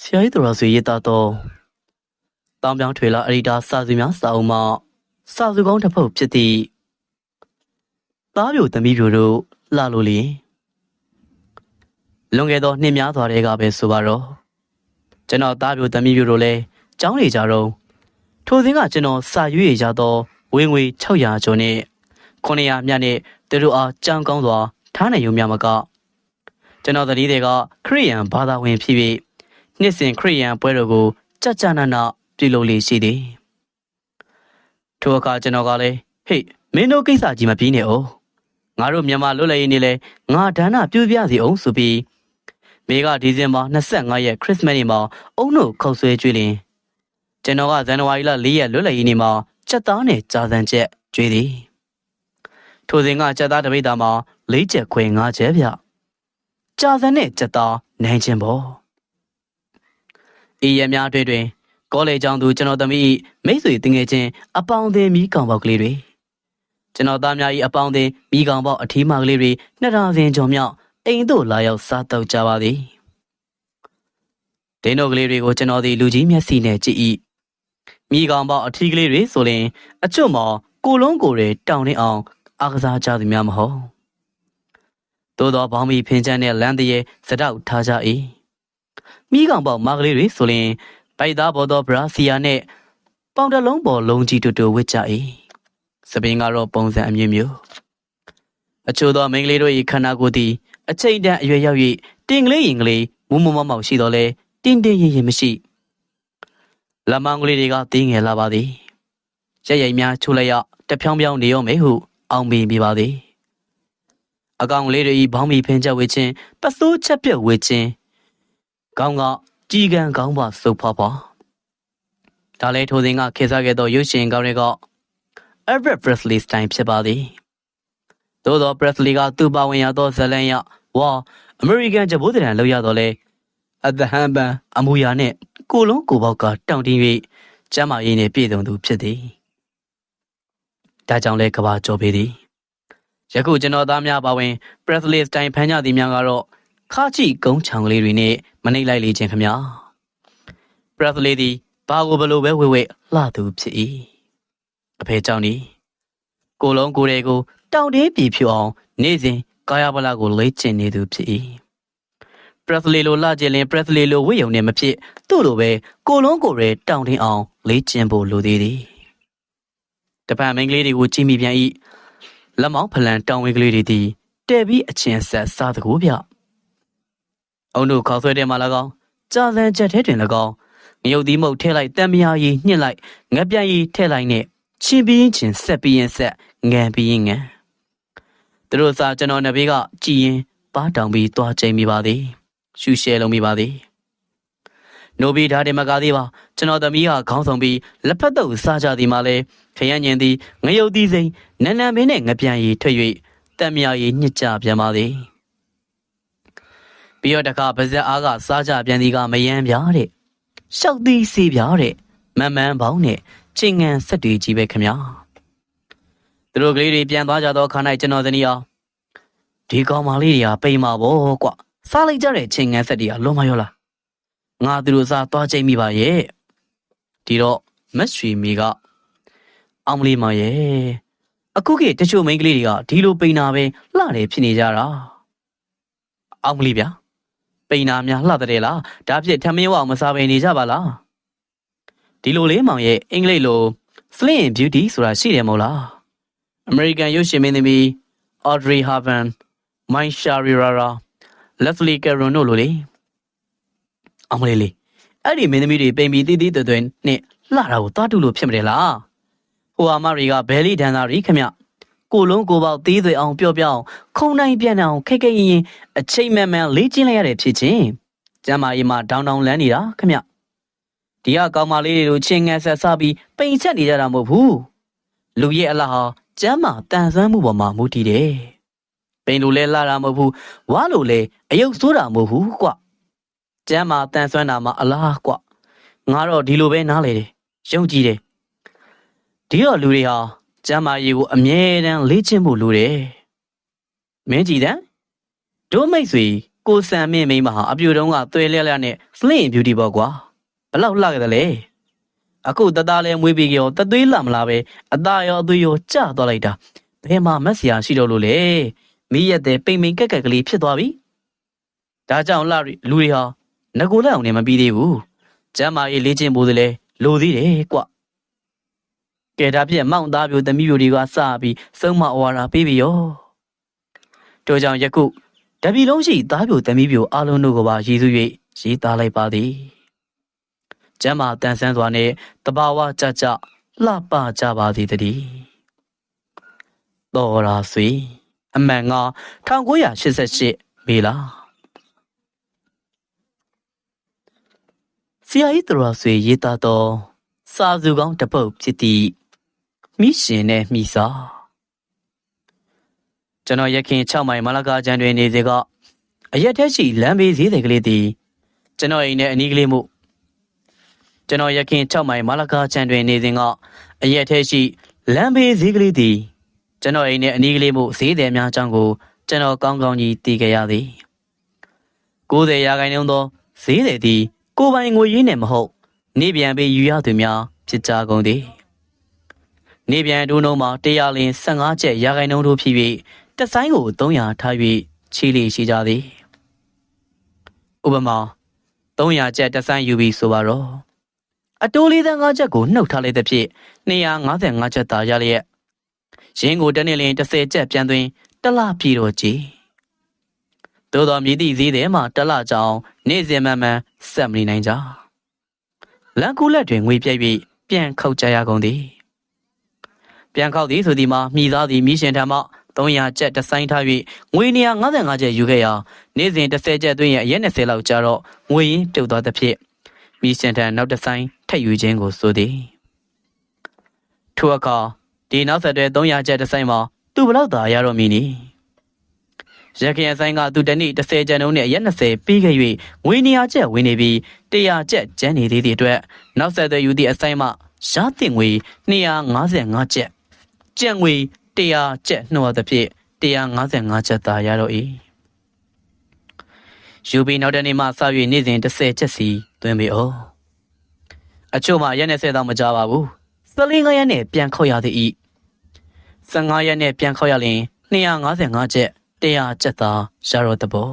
ဆရာကြီးတော်ဆွေရေးသားတော့တောင်ပြောင်းထွေလာအရိဒါစာစုများစာအုပ်မှစာစုကောင်းတစ်ပုဒ်ဖြစ်သည့်သားပြိုသမီးပြိုတို့လှလို့လျင်လွန်ခဲ့သောနှစ်များစွာတည်းကပဲဆိုပါတော့ကျွန်တော်သားပြိုသမီးပြိုတို့လည်းကျောင်းနေကြတော့ထိုစဉ်ကကျွန်တော်စာရွေးရကြသောဝင်ငွေ600ကျော်နဲ့900မြတ်နဲ့သူတို့အားကြောင်းကောင်းစွာထားနိုင်ရုံများမကကျွန်တော်သတိတွေကခရိယန်ဘာသာဝင်ဖြစ်ပြီး နှစ်စဉ်ခရိယန်ပွဲတော်ကိုကြကြနနပြုလုပ်လေရှိသည်ထိုအခါကျွန်တော်ကလည်းဟေ့မင်းတို့ကိစ္စကြီးမပြီးနဲ့အောင်ငါတို့မြန်မာလွတ်လပ်ရေးနေ့လဲငါဒါနပြုပြစီအောင်ဆိုပြီးမေကဒီဇင်ဘာ25ရက်ခရစ်စမတ်နေ့မှာအုံတို့ခုတ်ဆွဲကျွေးလင်ကျွန်တော်ကဇန်နဝါရီလ4ရက်လွတ်လပ်ရေးနေ့မှာချက်သားနဲ့ကြာစံချက်ကျွေးသည်ထိုစဉ်ကချက်သားတပိတ်သားမှာ၄ချက်ခွဲ၅ချက်ဗျကြာစံနဲ့ချက်သားနိုင်ခြင်းပေါ့ အေးရများတွေတွင်ကောလေကျောင်းသူကျွန်တော်သမီးမိတ်ဆွေတငယ်ချင်းအပေါင်းအသင်းမိကောင်ပေါက်ကလေးတွေကျွန်တော်သားများ၏အပေါင်းအသင်းမိကောင်ပေါက်အထီးမကလေးတွေနှစ်ရာစင်ကျော်မြောက်အိမ်သို့လာရောက်စားတော့ကြပါသည်ဒင်းတို့ကလေးတွေကိုကျွန်တော်သည်လူကြီးမျက်စိနဲ့ကြည့်၏မိကောင်ပေါက်အထီးကလေးတွေဆိုရင်အချွတ်မော်ကိုလုံးကိုယ်တွေတောင်းနေအောင်အားကစားကြသည်များမဟုတ်သို့သောဘောင်းမီဖင်ချမ်းတဲ့လမ်းတရေစတောက်ထားကြ၏ မိကောင်ပေါက်မကလေးတွေဆိုရင်ပိုက်သားဘော်သောဘရာစီယာနဲ့ပေါင်တလုံးပေါ်လုံးကြီးတူတူဝစ်ကြ၏စပင်းကတော့ပုံစံအမျိုးမျိုးအချို့သောမိန်းကလေးတို့၏ခန္ဓာကိုယ်သည်အချိန်တန်အရွယ်ရောက်၍တင်ကလေးရင်ကလေးမူမမောက်မောက်ရှိတော်လဲတင်းတင်းရင်ရင်မရှိလက်မောင်းကလေးတွေကတင်းငယ်လာပါသည်ရက်ရိုက်များချိုးလိုက်ရတဖြောင်းဖြောင်းနေရောမယ်ဟုအောင်ပင်ပြပါသည်အကောင်လေးတွေ၏ဘောင်းမီဖင်ချက်ဝေခြင်းပစိုးချက်ပြက်ဝေခြင်း ကောင်းကကြည်ကန်ကောင်းပါစုပ်ဖွားဖွားဒါလည်းထိုစဉ်ကခေစားခဲ့သောရုပ်ရှင်ကောင်းတွေက Everett Presley စတိုင်ဖြစ်ပါသည်သို့သော Presley ကသူ့ပါဝင်ရသောဇလန်ရဝါ American ဂျပိုးတရံလောက်ရတော့လဲအသဟံပန်အမူအရာနဲ့ကိုလုံးကိုပေါက်ကတောင့်တင်း၍ကျမ်းမာရေးနှင့်ပြည့်စုံသူဖြစ်သည်ဒါကြောင့်လဲကဘာကြော်ပေသည်ယခုကျွန်တော်သားများပါဝင် Presley စတိုင်ဖန်ကြသည်များကတော့ ခါချိကုန်းချောင်ကလေးတွေနဲ့မနှိမ့်လိုက်လေခြင်းခမညာပရက်သလေးသည်ဘာကိုဘလို့ပဲဝဲဝဲလှသူဖြစ်၏အဖေကြောင့်ဒီကိုလုံးကိုယ်တွေကိုတောင်တင်းပြည်ဖြူအောင် နေ့စဉ်ကာယဗလာကိုလေ့ကျင့်နေသူဖြစ်၏ပရက်သလေးလိုလှကျင်လင်ပရက်သလေးလိုဝိယုံနေမဖြစ်သူ့လိုပဲကိုလုံးကိုယ်ရဲတောင်တင်းအောင်လေ့ကျင့်ဖို့လိုသေးသည်တပံမင်းကလေးတွေကိုကြည့်မိပြန်၏လက်မောင်းဖလန်တောင်ဝင်းကလေးတွေသည်တဲပြီးအချင်းဆက်စားတကူဗျ အုံတို့ခေါက်ဆွဲတဲ့မှာ၎င်းကြာစံချက်ထဲတွင်၎င်းငရုတ်သီးမုတ်ထဲလိုက်တံမြာရီညှစ်လိုက်ငက်ပြန်ရီထဲလိုက်နဲ့ချင်းပြီးချင်းဆက်ပြီးရင်ဆက်ငံပြီးရင်ငံသူတို့စာကျွန်တော်နဘေးကကြည်ရင်ပါတောင်ပြီးသွားချိန်မိပါသည်ရှူရှဲလုံးမိပါသည်နိုဘီဓာတယ်မကားသေးပါကျွန်တော်သမီးကခေါင်းဆောင်ပြီးလက်ဖက်တော့စားကြသည်မှာလဲခရမ်းညင်သည်ငရုတ်သီးစိန်နန်းနန်းမင်းနဲ့ငပြန်ရီထွက်၍တံမြာရီညှစ်ကြပြန်ပါသည် ပြီးတော့တခါပါဇက်အားကစားကြပြန်ဒီကမယမ်းပြတဲ့ရှောက်သီးစီပြတဲ့မန်မန်ပေါင်းနဲ့ချင်းငံဆက်တွေကြီးပဲခမညာသူတို့ကလေးတွေပြန်သွားကြတော့ခါ၌ကျွန်တော်သနီအောင်ဒီကောင်မလေးတွေကပိန်မာဘောကွာစားလိုက်ကြတဲ့ချင်းငံဆက်တွေကလုံးမရောလားငါသူတို့စားသွားချိန်မိပါရဲ့ဒီတော့မက်ဆွေမီကအောင်မလေးမရဲ့အခုကတချို့မိန်းကလေးတွေကဒီလိုပိန်နာပဲလှတယ်ဖြစ်နေကြတာအောင်မလေးဗျာ ပိန်နာများလှတဲ့လားဒါဖြစ်ထမင်းဝအောင်မစားဘဲနေကြပါလားဒီလိုလေးမောင်ရဲ့အင်္ဂလိပ်လို Slim Beauty ဆိုတာရှိတယ်မို့လား American ရုပ်ရှင်မင်းသမီး Audrey Hepburn, Mai Sharirara, Leslie Caron တို့လိုလေအောင်မလေးလေးအဲ့ဒီမင်းသမီးတွေပိန်ပြီးတီးတီးတွယ်တွယ်နဲ့လှတာကိုသွားတူလို့ဖြစ်မတယ်လားဟိုအမတွေကဘဲလီဒန်သာရီခမ ကိုလုံးကိုပေါက်သေးသွေအောင်ပျော့ပြောင်းခုံနိုင်ပြန်အောင်ခက်ခက်ရင်ရင်အချိန်မှန်မှန်လေ့ကျင့်လိုက်ရတဲ့ဖြစ်ချင်းကျမ်းမာရေးမှာဒေါင်းဒေါင်းလန်းနေတာခမဒီကကောင်မလေးတွေကိုချင်းငန်ဆက်ဆပြီးပိန်ချက်နေကြတာမဟုတ်ဘူးလူရဲ့အလားဟာကျမ်းမာတန်ဆွမ်းမှုပေါ်မှာမူတည်တယ်ပိန်လိုလဲလာတာမဟုတ်ဘူးဝါလိုလဲအယုတ်ဆိုးတာမဟုတ်ဘူးကွကျမ်းမာတန်ဆွမ်းတာမှအလားကွငါတော့ဒီလိုပဲနားလေတယ်ယုံကြည်တယ်ဒီတော့လူတွေဟာ ကျမ်းမာရေးကိုအမြဲတမ်းလေ့ကျင့်ဖို့လိုတယ်။မင်းကြည်တန်းဒို့မိတ်ဆွေကိုစံမင်းမိန်းမဟာအပြူတုံးကသွေးလဲလဲနဲ့ slim beauty ပေါ့ကွာဘလောက်လှခဲ့တယ်လဲအခုတသားလဲမွေးပြီးကြောတသွေးလှမလားပဲအသားရောအသွေးရောကျသွားလိုက်တာဘယ်မှာမက်စရာရှိတော့လို့လဲမိရက်တဲ့ပိန်ပိန်ကက်ကက်ကလေးဖြစ်သွားပြီဒါကြောင့်လှလူတွေဟာငကိုလက်အောင်နဲ့မပြီးသေးဘူးကျမ်းမာရေးလေ့ကျင့်ဖို့လည်းလိုသေးတယ်ကွ ကဲဒါဖြင့်မောင်သားပြိုသမီးပြိုတွေကစပြီးစုံမဩဝါဒပေးပြီရောတို့ကြောင့်ယခုတပီလုံးရှိသားပြိုသမီးပြိုအလုံးတို့ကိုပါရည်စူး၍ရေးသားလိုက်ပါသည်ကျမ်းမာတန်ဆန်းစွာနဲ့တဘာဝကြကြလှပကြပါသည်တည်းတော်ရာဆွေအမှန်က1988မေလားဆရာကြီးတော်ရာဆွေရေးသားတော်စာစုကောင်းတစ်ပုဒ်ဖြစ်သည့် မိရှင်နဲ့မိစာကျွန်တော်ရခင်6မိုင်မလာကာကျန်တွင်နေစေကအရက်ထက်ရှိလမ်းဘေးဈေးတွေကလေးသည်ကျွန်တော်အိမ်နဲ့အနီးကလေးမှုကျွန်တော်ရခင်6မိုင်မလာကာကျန်တွင်နေစဉ်ကအရက်ထက်ရှိလမ်းဘေးဈေးကလေးသည်ကျွန်တော်အိမ်နဲ့အနီးကလေးမှုဈေးသည်များအကြောင်းကိုကျွန်တော်ကောင်းကောင်းကြီးသိကြရသည်90ရာခိုင်နှုန်းသောဈေးသည်သည်ကိုပိုင်ငွေရင်းနဲ့မဟုတ် နေပြန်ပေးယူရသူများဖြစ်ကြကုန်သည် နေပြန်ဒုံးလုံးမှာတရားလင်15ကျက်ရာခိုင်နှုန်းတို့ဖြစ်၍တဆိုင်ကို300ထား၍ချီလီရှိကြသည်ဥပမာ300ကျက်တဆိုင်ယူပြီးဆိုပါတော့အတိုးလေးသန်း5ချက်ကိုနှုတ်ထားလိုက်တဲ့ဖြစ်255ချက်သာရလျက်ရင်းကိုတနေ့လင်30ချက်ပြန်သွင်းတလပြည့်တော့ကြည်သို့တော်မြည်သည့်ဈေးထဲမှာတလကြောင်နေ့စဉ်မှန်မှန်ဆက်မနေနိုင်ကြလန်ကူလက်တွင်ငွေပြည့်၍ပြန်ခောက်ကြရကုန်သည် ပြန်ခောက်သည်ဆိုသည်မှာမိသားသည်မိရှင်ထံမှ300ကျပ်တဆိုင်ထား၍ငွေ155ကျပ်ယူခဲ့ရာနေ့စဉ်30ကျပ်သွင်းရအရက်20လောက်ကြာတော့ငွေရင်းပြုတ်သွားသဖြင့်မိရှင်ထံနောက်တဆိုင်ထက်ယူခြင်းကိုဆိုသည်ထိုအခါဒီနောက်ဆက်တွဲ300ကျပ်တဆိုင်မှာသူဘလောက်သာရတော့မည်နီရခင်အဆိုင်ကသူတနေ့30ကျပ်နှုန်းနဲ့ရက်20ပြီးခဲ့၍ငွေ200ကျပ်ဝင်နေပြီး100ကျပ်ကျန်နေသေးသည့်အတွက်နောက်ဆက်တွဲယူသည့်အဆိုင်မှရသင့်ငွေ255ကျပ် ကျပ်ငွေ100ကျပ်နှုတ်သဖြင့်155ကျပ်သာရတော့၏ယူပြီးနောက်တနေ့မှစ၍နေ့စဉ်30ကျပ်စီသွင်းပေအောင်အချို့မှရက်20တော့မကြပါဘူး15ရက်နဲ့ပြန်ခောက်ရသည်၏15ရက်နဲ့ပြန်ခောက်ရရင်255ကျပ်100ကျပ်သာရတော့တဘော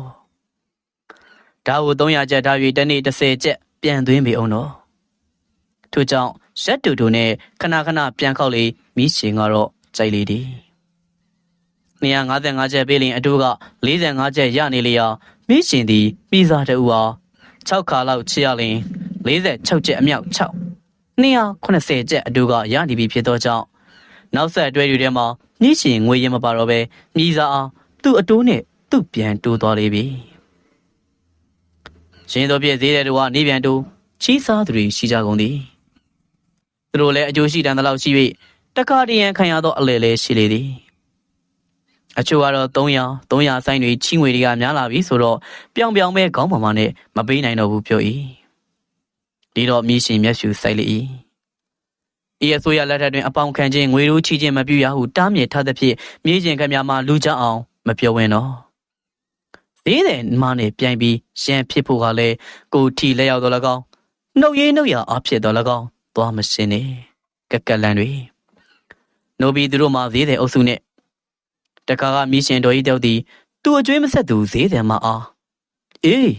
ဒါကို300ကျပ်ထား၍တနေ့30ကျပ်ပြန်သွင်းပေအောင်တော့ထို့ကြောင့် ရက်တူတူနဲ့ခဏခဏပြန်ခောက်လေမိရှင်ကတော့ကြိုက်လေသည်255ချက်ပေးလင်အတူက45ချက်ရနေလျာမိရှင်သည်ပြီးစားတူအား6ခါလောက်ချရလင်46ချက်အမြောက်6 280ချက်အတူကရနေပြီဖြစ်သောကြောင့်နောက်ဆက်အတွဲတွေထဲမှာမြင့်ရှင်ငွေရင်မပါတော့ပဲမြည်စားအောင်သူ့အတိုးနဲ့သူ့ပြန်တိုးသွားလေပြီရှင်တို့ပြည့်သေးတဲ့သူကနေပြန်တိုးချီးစားသူတွေရှိကြကုန်သည် သူတို့လည်းအကျိုးရှိတန်တဲ့လောက်ရှိ၍တခါတရံခံရသောအလဲလဲရှိလေသည်အချို့ကတော့300 300ဆိုင်တွေချီးငွေတွေကများလာပြီဆိုတော့ပြောင်ပြောင်ပဲခေါင်းပေါ်မှာနဲ့မပေးနိုင်တော့ဘူးပြော၏ဒီတော့မြည်ရှင်မျက်ရှူဆိုင်လေ၏အေးအစိုးရလက်ထက်တွင်အပေါင်ခံခြင်းငွေရိုးချီခြင်းမပြုရဟုတားမြစ်ထားသဖြင့်မြေကျင်ခမများမှာလူကြအောင်မပြောဝင်တော့သေးတယ်မနဲ့ပြိုင်ပြီးရန်ဖြစ်ဖို့ကလည်းကိုထီလက်ရောက်တော့လကောင်းနှုတ်ရင်းနှုတ်ရအဖြစ်တော့လကောင်း သွားမရှင်းနဲ့ကက်ကက်လန်တွေနိုဘီသူတို့မှဈေးတယ်အုပ်စုနဲ့တခါကမိရှင်တော်ကြီးတောက်သည်သူ့အကျွေးမဆက်သူဈေးတယ်မအားအေး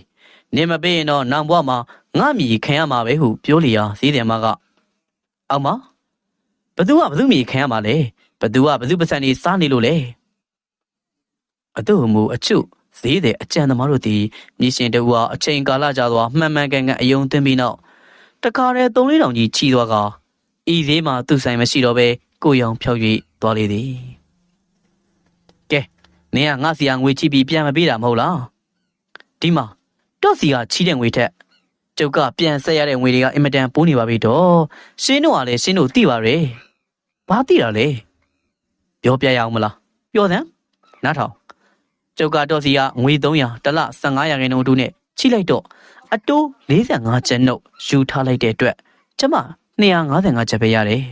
နေမပေးရင်တော့နောင်ဘွားမှာငါမြည်ခံရမှာပဲဟုပြောလျာဈေးတယ်မကအောက်မှာဘသူကဘသူမြည်ခံရမှာလဲဘသူကဘသူပစံနေစားနေလို့လဲအတို့မူအချုဈေးတယ်အကြံသမားတို့သည်မြရှင်တူဟာအချိန်ကာလကြာသွားမှန်မှန်ကန်ကန်အယုံသွင်းပြီးနောက် တခါတည်း၃လေးတောင်ကြီးချီသွားကဤဈေးမှာသူ့ဆိုင်မရှိတော့ပဲကိုရောင်ဖြောက်၍သွားလေသည်ကဲနင်ကငါစီကငွေချီပြီးပြန်မပေးတာမဟုတ်လားဒီမှာတော့စီကချီတဲ့ငွေထက်ကျုပ်ကပြန်ဆက်ရတဲ့ငွေတွေကအင်မတန်ပိုးနေပါပြီတော့ရှင်းတို့ကလည်းရှင်းတို့သိပါရဲ့ဘာသိတာလဲပြောပြရအောင်မလားပြောစမ်းနားထောင်ကျုပ်ကတော့စီကငွေ300တလ15ရာခိုင်နှုန်းတူနဲ့ချိလိုက်တော့ အတိုး45ကျပ်နှုတ်ယူထားလိုက်တဲ့အတွက်ကျမ255ကျပ်ပဲရတယ်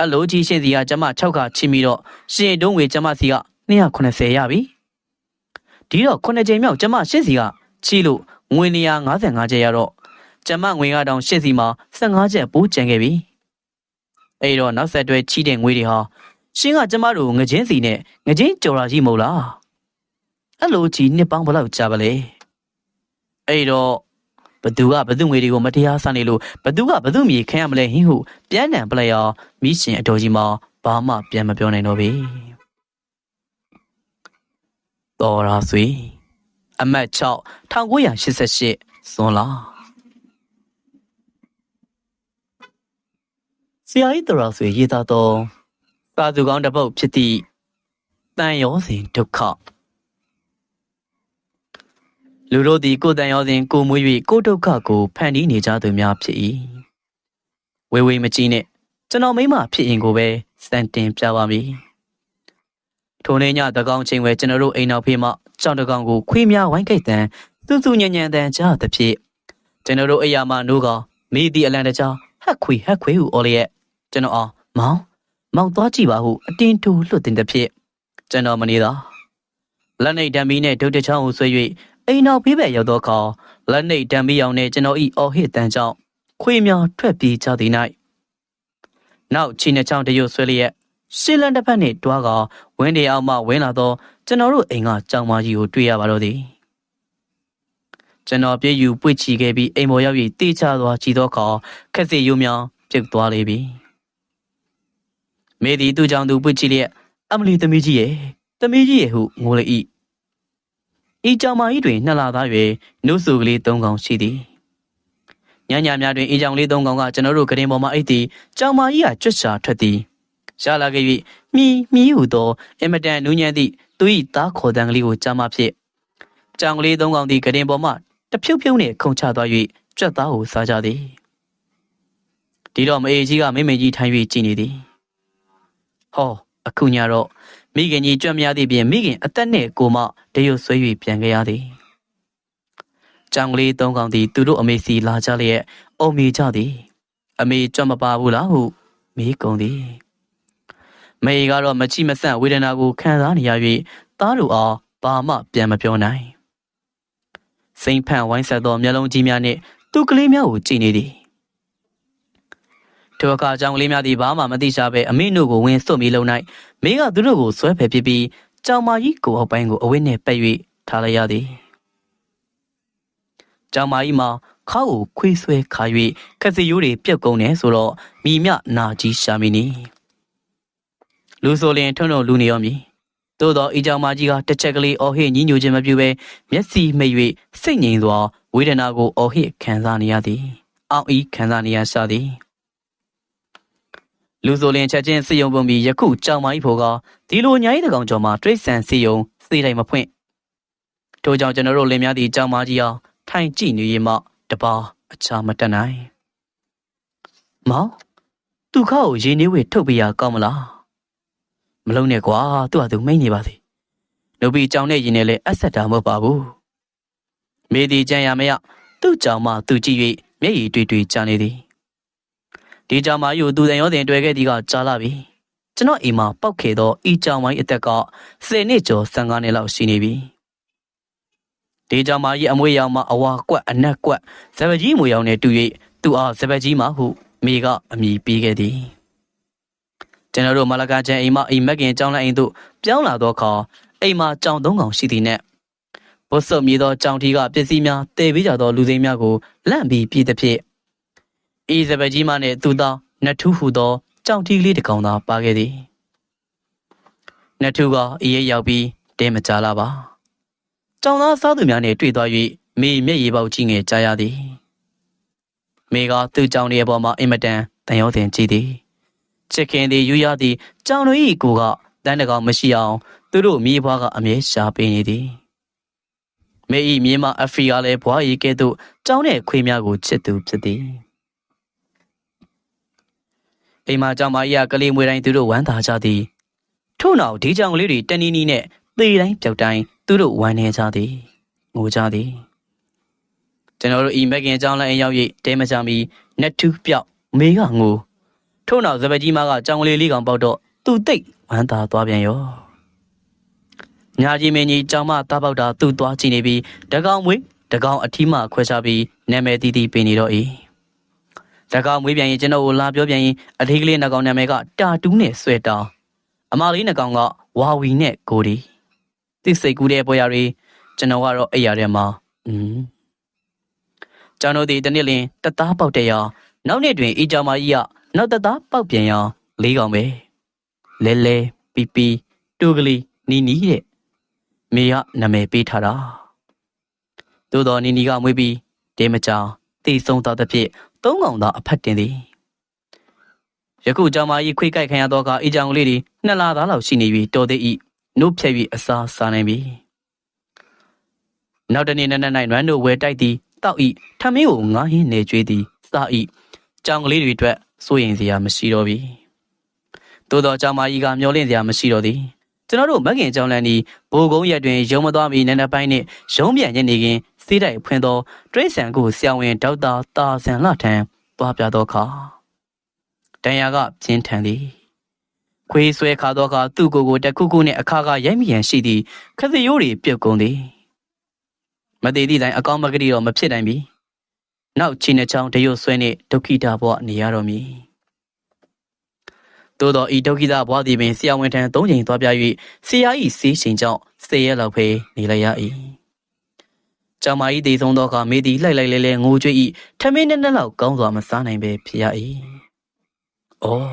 အလိုကြီးရှင်စီကကျမ6ခါချိမိတော့ရှင်တုံးဝေကျမစီက280ရပြီဒီတော့ခုနှစ်ကြိမ်မြောက်ကျမရှင့်စီကချီလို့ငွေ155ကျပ်ရတော့ကျမငွေကတောင်ရှင့်စီမှာ15ကျပ်ပိုးကျန်ခဲ့ပြီအဲ့တော့နောက်ဆက်တွဲချီတဲ့ငွေတွေဟာရှင်းကကျမတို့ငချင်းစီနဲ့ငချင်းကြော်ရာကြီးမဟုတ်လားအဲ့လိုကြီးနှစ်ပေါင်းဘယ်လောက်ကြာပါလဲ အဲ့တော့ဘသူကဘသူငွေတွေကိုမတရားဆနေလို့ဘသူကဘသူမြေခံရမလဲဟင်းဟုပြန်နံပလိုက်အောင်မိရှင်အတော်ကြီးမှာဘာမှပြန်မပြောနိုင်တော့ပြီတော်ရာဆွေအမတ်6 1988ဇွန်လဆရာကြီးတော်ရာဆွေရေးသားတော့စာသူကောင်းတစ်ပုဒ်ဖြစ်သည့်တန်ရောစဉ်ဒုက္ခ လူတို့သည်ကိုယ်တန်ရောစဉ်ကိုမွေး၍ကိုယ်ဒုက္ခကိုဖန်တီးနေကြသူများဖြစ်၏ဝေဝေမကြီးနဲ့ကျွန်တော်မိမဖြစ်ရင်ကိုပဲစံတင်ပြပါမည်ထိုနေ့ညတကောင်ချိန်ဝဲကျွန်တော်တို့အိမ်နောက်ဖေးမှကြောင်တကောင်ကိုခွေးများဝိုင်းကိတ်တန်သူ့သူညံ့ညံ့တန်ကြားသဖြင့်ကျွန်တော်တို့အိယာမနိုးကမိသည့်အလံတကြားဟက်ခွေဟက်ခွေဟုအော်လျက်ကျွန်တော်အောင်မောင်မောင်သွားကြည့်ပါဟုအတင်းတူလွတ်တင်တဲ့ဖြစ်ကျွန်တော်မနေသာလက်နေတံမီနဲ့ဒုတ်တချောင်းကိုဆွဲ၍ အိမ်နောက်ဖေးဘက်ရောက်သောအခါလက်နေတံမီအောင်နဲ့ကျွန်တော်ဤအော်ဟစ်တန်ကြောင့်ခွေးများထွက်ပြေးကြသည်၌နောက်ချီနှချောင်းတရွတ်ဆွဲလျက်ရှင်းလန်းတစ်ဖက်နှင့်တွားကဝင်းတွေအောင်မှဝင်းလာသောကျွန်တော်တို့အိမ်ကကြောင်မကြီးကိုတွေ့ရပါတော့သည်ကျွန်တော်ပြည့်ယူပွေ့ချီခဲ့ပြီးအိမ်ပေါ်ရောက်၍တေးချသွားကြည့်သောအခါခက်စီရိုးမြောင်ပြုတ်သွားလေပြီမေဒီသူ့ကြောင့်သူပွေ့ချီလျက်အမလီသမီးကြီးရဲ့သမီးကြီးရဲ့ဟုငိုလေ၏ ဤကြောင်မကြီးတွင်နှစ်လသား၍နှုတ်ဆူကလေးသုံးကောင်ရှိသည်ညညများတွင်ဤကြောင်လေးသုံးကောင်ကကျွန်တော်တို့ကရင်ပေါ်မှအိတ်သည်ကြောင်မကြီးကကြွတ်ချာထွက်သည်ရှာလာခဲ့၍မြီမြီဟုသောအမတန်နူးညံ့သည့်သူ၏သားခေါ်တန်ကလေးကိုကြားမှဖြစ်ကြောင်ကလေးသုံးကောင်သည်ကရင်ပေါ်မှတဖြုတ်ဖြုတ်နှင့်ခုန်ချသွား၍ကြွက်သားကိုစားကြသည်ဒီတော့မအေကြီးကမိမိကြီးထိုင်၍ကြည်နေသည်ဟောအခုညတော့ မိခင်ကြီးကြွက်များသည့်ပြင်မိခင်အသက်နှင့်ကိုမတရွတ်ဆွဲ၍ပြန်ခဲ့ရသည်ကြောင်ကလေးသုံးကောင်သည်သူတို့အမေစီလာကြလျက်အုံမီကြသည် အမေကြွက်မပါဘူးလားဟုမေးကုန်သည်မေကတော့မချိမဆန့်ဝေဒနာကိုခံစားနေရ၍သားတို့အားဘာမှပြန်မပြောနိုင်စိန်ဖန်ဝိုင်းဆက်သောမျက်လုံးကြီးများနှင့်သူ့ကလေးများကိုကြည့်နေသည် ထိုအခါကြောင်ကလေးများသည်ဘာမှမသိချပဲအမိတို့ကိုဝင်စွတ်ပြီးလုံ၌မိကသူတို့ကိုဆွဲဖယ်ဖြစ်ပြီးကြောင်မကြီးကိုအောက်ပိုင်းကိုအဝိနှင့်ပက်၍ထားလိုက်ရသည်ကြောင်မကြီးမှာခါကိုခွေးဆွဲခါ၍ခက်စီရိုးတွေပြုတ်ကုန်တယ်ဆိုတော့မိမြနာကြီးရှာမီနီလူဆိုလင်ထုံထုံလူနေရောမည်သို့သောဤကြောင်မကြီးကတစ်ချက်ကလေးအော်ဟစ်ညှိညူခြင်းမပြုဘဲမျက်စိမိတ်၍စိတ်ငြိမ်စွာဝေဒနာကိုအော်ဟစ်ခံစားနေရသည် အောင်ဤခံစားနေရရှာသည် လူဆိုလင်ချက်ချင်းစီယုံပုံပြီးယခုကြောင်မကြီးဖို့ကဒီလိုညာကြီးတကောင်ကျော်မှာတိရစ္ဆာန်စီယုံစေးတိုင်းမဖွင့်ထို့ကြောင့်ကျွန်တော်တို့လင်များသည့်ကြောင်မကြီးအောင်ထိုင်ကြည့်နေရင်မှတပါအခြားမတက်နိုင်မောင်သူခါကိုရေနေဝေထုတ်ပြရကောင်းမလားမလုံးနဲ့ကွာသူ့ဟာသူမိတ်နေပါစေလူပြီးကြောင်နဲ့ရင်နဲ့လဲအဆက်တာမဟုတ်ပါဘူးမေဒီကြံရမရသူ့ကြောင်မှသူကြည့်၍မျက်ရည်တွေ့တွေ့ကြာနေသည် ဒီကြောင်မကြီးကိုသူတန်ရောတင်တွေ့ခဲ့သည်ကကြာလာပြီကျွန်တော်အိမ်မှာပောက်ခဲ့သောဤကြောင်မကြီးအသက်က10နှစ်ကျော်15နှစ်လောက်ရှိနေပြီဒီကြောင်မကြီးအမွေရောင်မှအဝါကွက်အနက်ကွက်ဇပကြီးမွေရောင်နဲ့တူ၍သူအားဇပကြီးမှဟုမိကအမိပေးခဲ့သည်ကျွန်တော်တို့မလကာချန်အိမ်မအိမ်မက်ခင်ကြောင်းလိုက်အိမ်သို့ပြောင်းလာသောအခါအိမ်မှာကြောင်သုံးကောင်ရှိသည်နဲ့ဘုဆုပ်မြေသောကြောင်ထီကပစ္စည်းများတည်ပေးကြသောလူစိမ်းများကိုလန့်ပြီးပြည်သည်ဖြင့် ဤဇပကြီးမနှင့်သူသောနတ်ထူးဟူသောကြောင်ထီလေးတစ်ကောင်သာပါခဲ့သည်နတ်ထူးကအေးရရောက်ပြီးတဲမကြလာပါကြောင်သားစားသူများနှင့်တွေ့သွား၍မိမျက်ရည်ပေါက်ကြီးငယ်ကြားရသည်မိကသူ့ကြောင်ရဲ့ပေါ်မှာအင်မတန်တန်ရောတင်ကြည့်သည်ချစ်ခင်သည်ယူရသည်ကြောင်တို့၏ကိုကတန်းတကောင်မရှိအောင်သူတို့မြေဘွားကအမြဲရှာပေးနေသည်မေဤမြေမအဖရီကလည်းဘွားရီကဲ့သို့ကြောင်းတဲ့ခွေးများကိုချစ်သူဖြစ်သည် အိမ်မှာကြောင်မကြီးကကလေးမွေတိုင်းသူတို့ဝမ်းသာကြသည်ထို့နောက်ဒီကြောင်လေးတွေတနီးနီးနဲ့သေတိုင်းပြောက်တိုင်းသူတို့ဝမ်းနေကြသည်ငိုကြသည်ကျွန်တော်တို့ဤမက်ကင်ကြောင်းလည်းအရောက်၍တဲမချမီနက်ထူးပြောက်မေကငိုထို့နောက်ဇပကြီးမကကြောင်လေးလေးကောင်ပေါက်တော့သူ့တိတ်ဝမ်းသာသွားပြန်ရောညာကြီးမင်းကြီးကြောင်မတားပေါက်တာသူ့သွားကြည့်နေပြီးတကောင်မွေးတကောင်အထီးမှခွဲခြားပြီးနာမည်တီးတီးပေးနေတော့၏ တကောင်မွေးပြန်ရင်ကျွန်တော်ကိုလာပြောပြန်ရင်အထီးကလေးနှကောင်နာမည်ကတာတူးနဲ့ဆွဲတောင်းအမလေးနှကောင်ကဝါဝီနဲ့ကိုဒီတိတ်စိတ်ကူးတဲ့ပွဲရတွေကျွန်တော်ကတော့အဲ့ရထဲမှာอืมကျွန်တော်ဒီတနေ့လင်းတသားပေါက်တဲ့ရနောက်နေ့တွင်အီကြောင်မကြီးကနောက်တသားပေါက်ပြန်ရလေးကောင်ပဲလဲလဲပီပီတူကလေးနီနီတဲ့မေကနာမည်ပေးထားတာသို့တော်နီနီကမွေးပြီးတေးမကြောင်တိဆုံးသောတစ်ဖြစ် သုံးကောင်သာအဖတ်တင်သည်ယခုကြောင်မကြီးခွေးကြိုက်ခံရသောအခါအီကြောင်လေးတွေနှစ်လသားလောက်ရှိနေပြီးတော်သေး၏နှုတ်ဖြက်၍အစာစားနိုင်ပြီနောက်တနေ့နက်နက်၌နွမ်းတို့ဝဲတိုက်သည်တောက်ဤထမင်းကိုငားဟင်းနေကျွေးသည်စားဤကြောင်ကလေးတွေအတွက်စိုးရင်စရာမရှိတော့ပြီသို့တော့ကြောင်မကြီးကမျောလင့်စရာမရှိတော့သည်ကျွန်တော်တို့မက်ခင်ကြောင်လန်ဒီဘိုကုန်းရက်တွင်ရုံမသွားမီနန်းနက်ပိုင်းနှင့်ရုံးပြန်ညနေခင်း စေးတိုက်ဖွင့်သောတွဲဆန်ကိုဆရာဝန်ဒေါက်တာတာဆန်လှထံသွားပြသောအခါတန်ရာကပြင်းထန်သည်ခွေးဆွဲခါသောအခါသူ့ကိုယ်ကိုတခုခုနှင့်အခါကရိုက်မိရန်ရှိသည်ခသရိုးတွေပြုတ်ကုန်သည်မသေးသည့်တိုင်အကောင်းမကတိတော့မဖြစ်နိုင်ပြီနောက်ချီနှချောင်းတရုတ်ဆွဲနှင့်ဒုက္ခိတာဘဝနေရတော့မည်သို့သောဤဒုက္ခိတာဘဝသည်ပင်ဆရာဝန်ထံ၃ချိန်သွားပြ၍ဆရာ၏စီးချိန်ကြောင့်စေရလောက်ဖေးနေလိုက်ရ၏ ကျောင်းမကြီးတည်ဆုံးသောအခါမေသည်လှိုက်လိုက်လဲလဲငိုကြွေး၏ထမင်းနဲ့နဲ့လောက်ကောင်းစွာမစားနိုင်ပဲဖြစ်ရ၏အော်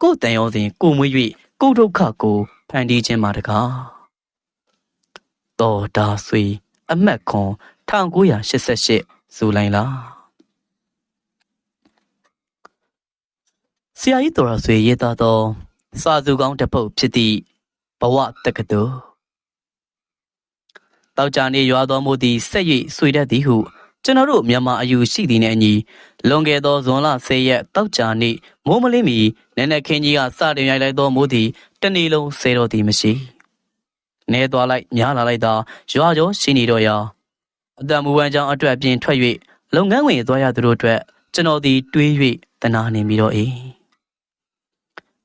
ကိုယ်တန်ရောစဉ်ကိုမွေး၍ကိုဒုက္ခကိုဖန်တီးခြင်းမှာတကားတော်ဒါဆွေအမတ်ခွန်1988ဇူလိုင်လားဆရာကြီးတော်ရဆွေရေးသားသောစာစုကောင်းတစ်ပုဒ်ဖြစ်သည့်ဘဝတက္ကသိုလ် တောက်ကြနေရွာတော်မူသည့်ဆက်၍ဆွေတတ်သည်ဟုကျွန်တော်တို့မြန်မာအယူရှိသည်နှင့်အညီလွန်ခဲ့သောဇွန်လ10ရက်တောက်ကြနေမိုးမလင်းမီနည်းနည်းခင်းကြီးကစတင်ရိုက်လိုက်သောမိုးသည်တနေ့လုံးဆဲတော်သည်မရှိနေသွားလိုက်များလာလိုက်သာရွာကျော်ရှိနေတော့ရာအတံမူဝမ်းကြောင့်အတွက်ပြင်ထွက်၍လုပ်ငန်းဝင်သွားရသူတို့အတွက်ကျွန်တော်သည်တွေး၍တနာနေမိတော့၏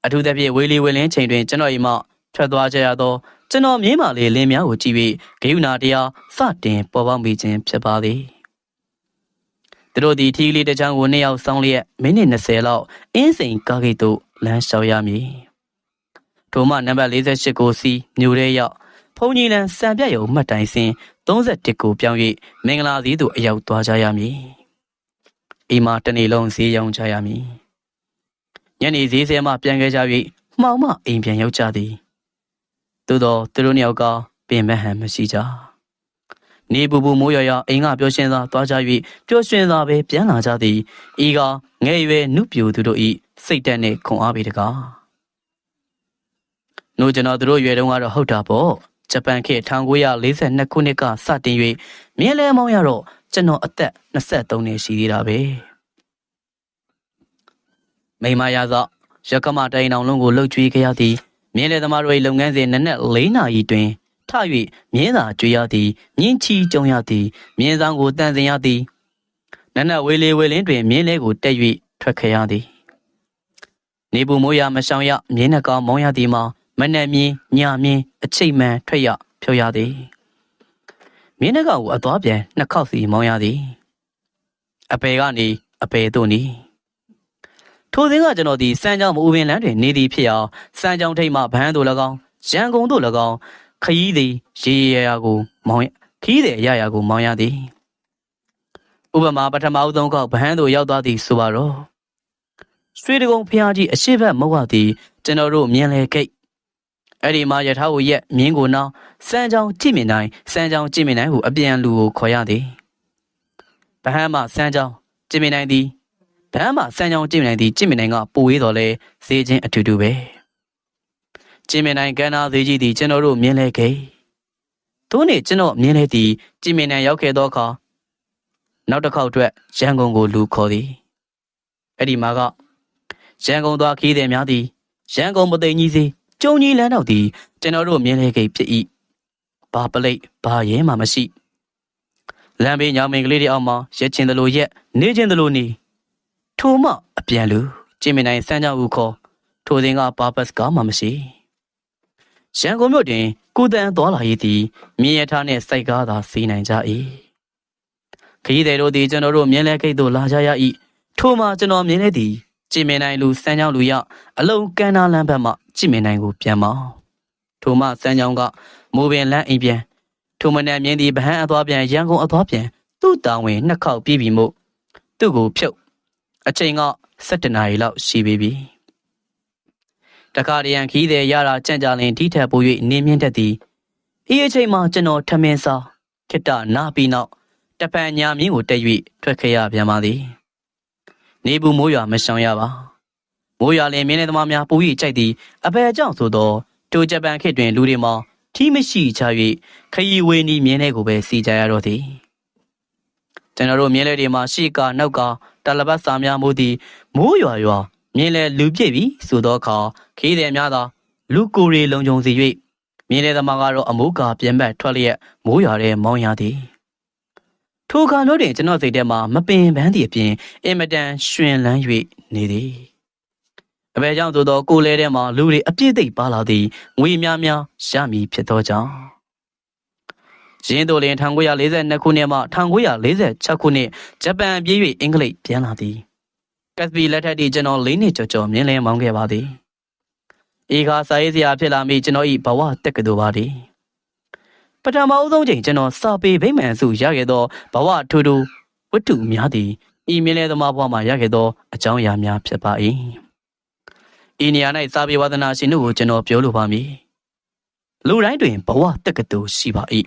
အထူးသဖြင့်ဝေလီဝေလင်းချိန်တွင်ကျွန်တော်၏မှထွက်သွားကြရသော ကျွန်တော်မြင်းမာလေးလင်းများကိုကြည့်ပြီးဂယုဏတရားစတင်ပေါ်ပေါက်မိခြင်းဖြစ်ပါသည်သူတို့ဒီထီးလေးတစ်ချောင်းကိုနှစ်ယောက်ဆောင်းလျက်မိနစ်20လောက်အင်းစိန်ကားဂိတ်သို့လမ်းလျှောက်ရမည်ထိုမှနံပါတ်48ကိုစီမြို့ရဲရောက်ဖုန်ကြီးလန်စံပြတ်ရုံမှတ်တိုင်စင်31ကိုပြောင်း၍မင်္ဂလာစည်းသို့အရောက်သွားကြရမည်အိမ်မှာတနေ့လုံးဈေးရောင်းကြရမည်ညနေဈေးဆဲမှပြန်ခဲ့ကြ၍မှောင်မှအိမ်ပြန်ရောက်ကြသည် သို့တော့သူတို့နှစ်ယောက်ကပင်မဟန်မရှိကြနေပူပူမိုးရရအိမ်ကပျော်ရွှင်စွာသွားကြ၍ပျော်ရွှင်စွာပဲပြန်လာကြသည်ဤကငယ်ရွယ်နုပြူသူတို့ဤစိတ်တက်နှင့်ခွန်အားပေတကားနို့ကျွန်တော်တို့ရွယ်တုန်းကတော့ဟုတ်တာပေါ့ဂျပန်ခေတ်1942ခုနှစ်ကစတင်၍မြင်းလဲမောင်းရတော့ကျွန်တော်အသက်23နှစ်ရှိသေးတာပဲမိမရသောရကမတိုင်အောင်လုံးကိုလှုပ်ကြွေးခဲ့ရသည် မြင်းလေသမားတို့၏လုပ်ငန်းစဉ်နက်နက်၄နာရီတွင်ထ၍မြင်းသာကြွေးရသည်မြင်းချီကြုံရသည်မြင်းဆောင်ကိုတန်စင်ရသည်နက်နက်ဝေလေဝေလင်းတွင်မြင်းလဲကိုတက်၍ထွက်ခဲ့ရသည်နေပူမိုးရမရှောင်ရမြင်းနှကောင်မောင်းရသည်မှာမနှက်မြင်းညမြင်းအချိတ်မှန်ထွက်ရဖြောရသည်မြင်းနှကောင်ကိုအသွားပြန်နှစ်ခေါက်စီမောင်းရသည်အပေကနေအပေသို့နီး ထိုစဉ်ကကျွန်တော်ဒီစမ်းကြောင်မူပင်လန်းတွင်နေသည်ဖြစ်ရာစမ်းကြောင်ထိတ်မှဘန်းတို့၎င်းရန်ကုန်တို့၎င်းခရီးသည်ရေရရာကိုမောင်းခရီးသည်ရရာကိုမောင်းရသည်ဥပမာပထမအဆုံးကောက်ဘန်းတို့ရောက်သွားသည်ဆိုပါတော့ရွှေတကုံဖျားကြီးအရှိတ်မဟုတ်သည်ကျွန်တော်တို့မြင်လေကိတ်အဲ့ဒီမှာယထာကိုရက်မြင်းကိုနောင်စမ်းကြောင်ကြည့်မြင်တိုင်းစမ်းကြောင်ကြည့်မြင်တိုင်းဟုအပြန်လူကိုခေါ်ရသည်ဗဟန်းမှစမ်းကြောင်ကြည့်မြင်တိုင်းသည် ဗဟန်းမှစမ်းကြောင်ကြည့်မြင်တိုင်းသည်ကြည့်မြင်တိုင်းကပူဝေးတော်လဲဈေးချင်းအတူတူပဲကြည့်မြင်တိုင်းကန္နာဈေးကြီးသည်ကျွန်တော်တို့မြင်လဲခဲ့ထို့နေ့ကျွန်တော်မြင်လဲသည်ကြည့်မြင်တိုင်းရောက်ခဲ့သောအခါနောက်တစ်ခေါက်အတွက်ရန်ကုန်ကိုလူခေါ်သည်အဲ့ဒီမှာကရန်ကုန်သွားခီးတယ်များသည်ရန်ကုန်မသိကြီးစေကျုံကြီးလမ်းတော့သည်ကျွန်တော်တို့မြင်လေကိဖြစ်၏ဘာပလိတ်ဘာရဲမှမရှိလမ်းဘေးညောင်မင်ကလေးတွေအောက်မှာရက်ချင်းသလိုရက်နေချင်းသလိုနေ ထိုမှအပြန်လူကျင်းမနိုင်စမ်းကြောက်ဦးခေါ်ထိုစဉ်ကဘာပတ်ကမှမရှိရန်ကုန်မြို့တွင်ကုသန်သွားလာရေးသည်မြင်းရထားနှင့်စိုက်ကားသာစီးနိုင်ကြ၏ခရီးသည်တို့သည်ကျွန်တော်တို့မြင်းလဲကိတ်သို့လာကြရ၏ထို့မှာကျွန်တော်မြင်းလဲသည်ကြည်မင်နိုင်လူစမ်းချောင်းလူရောက်အလုံးကန်နာလမ်းဘက်မှကြည်မင်နိုင်ကိုပြန်မောင်းထို့မှစမ်းချောင်းကမိုးပင်လမ်းအိမ်ပြန်ထို့မနဲ့မြင်းသည်ဗဟန်းအသွားပြန်ရန်ကုန်အသွားပြန်သူ့တာဝန်နှစ်ခေါက်ပြေးပြီးမို့သူ့ကိုဖြုတ် အချိန်က7နာရီလောက်ရှိပြီပြီတခါတရံခီးတဲ့ရတာကြံ့ကြလင်ထိထက်ပို၍နေမြင့်တတ်သည်ဤအချိန်မှာကျွန်တော်ထမင်းစားခိတ္တနာပြီးနောက်တပန်ညာမြင်းကိုတက်၍ထွက်ခဲ့ရပြန်ပါသည်နေဘူးမိုးရွာမရှောင်ရပါမိုးရွာလင်မင်းနဲ့သမားများပူ၍ကြိုက်သည်အဘယ်ကြောင့်ဆိုတော့တိုဂျပန်ခေတ်တွင်လူတွေမှာထီးမရှိချ၍ခရီးဝေးနီးမြင်းတဲ့ကိုပဲစီကြရတော့သည် ကျွန်တော်တို့မြင်းလေတွေမှာရှေ့ကနောက်ကတလပတ်စာများမိုးသည်မိုးရွာရွာမြင်းလေလူပြည့်ပြီဆိုတော့အခါခီးတယ်များသောလူကိုယ်ရီလုံခြုံစီ၍မြင်းလေသမားကတော့အမိုးကာပြန်ဘက်ထွက်လျက်မိုးရွာတဲ့မောင်းရသည်ထိုအခါတို့တွင်ကျွန်တော်စိတ်ထဲမှာမပင်ပန်းသည့်အပြင်အင်မတန်ရှင်လန်း၍နေသည်အဘယ်ကြောင့်သို့သောကိုယ်လဲထဲမှာလူတွေအပြည့်သိပ်ပါလာသည်ငွေများများရမည်ဖြစ်သောကြောင့် ရင်းတို့လင်1942ခုနှစ်မှ1946ခုနှစ်ဂျပန်ပြေး၍အင်္ဂလိပ်ပြန်လာသည်ကက်စပီလက်ထက်တည်းကျွန်တော်၄နှစ်ကျော်ကျော်မြင်းလဲမောင်းခဲ့ပါသည်အေခါစာရေးစရာဖြစ်လာမိကျွန်တော်ဤဘဝတက်ကတူပါသည်ပထမအဆုံးချိန်ကျွန်တော်စာပေဗိမာန်စုရခဲ့သောဘဝထူထူဝတ္ထုများသည်ဤမြင်းလဲသမားဘဝမှာရခဲ့သောအကြောင်းအရာများဖြစ်ပါ၏ဤနေရာ၌စာပေဝါသနာရှင်တို့ကိုကျွန်တော်ပြောလိုပါမည်လူတိုင်းတွင်ဘဝတက်ကတူရှိပါ၏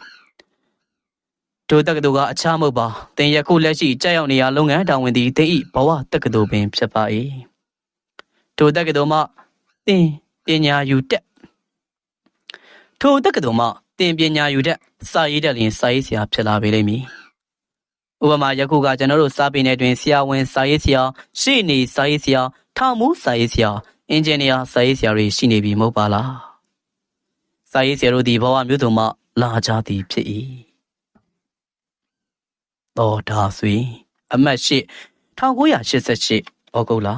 တို့တက္ကသိုလ်ကအခြားမဟုတ်ပါသင်ယခုလက်ရှိကြောက်ရောက်နေရလုပ်ငန်းတာဝန်သည်သင်၏ဘဝတက္ကသိုလ်ပင်ဖြစ်ပါ၏တို့တက္ကသိုလ်မှသင်ပညာယူတက်ထိုတက္ကသိုလ်မှသင်ပညာယူတက်စာရေးတက်လျင်စာရေးဆရာဖြစ်လာပေလိမ့်မည်ဥပမာယခုကကျွန်တော်တို့စာပေနယ်တွင်ဆရာဝန်စာရေးဆရာရှေ့နေစာရေးဆရာထောင်မှုစာရေးဆရာအင်ဂျင်နီယာစာရေးဆရာတွေရှိနေပြီမဟုတ်ပါလားစာရေးဆရာတို့ဒီဘဝမျိုးစုံမှလာကြသည်ဖြစ်၏ တော်ဒါဆွေအမတ်ရှိ1988ဩဂုတ်လ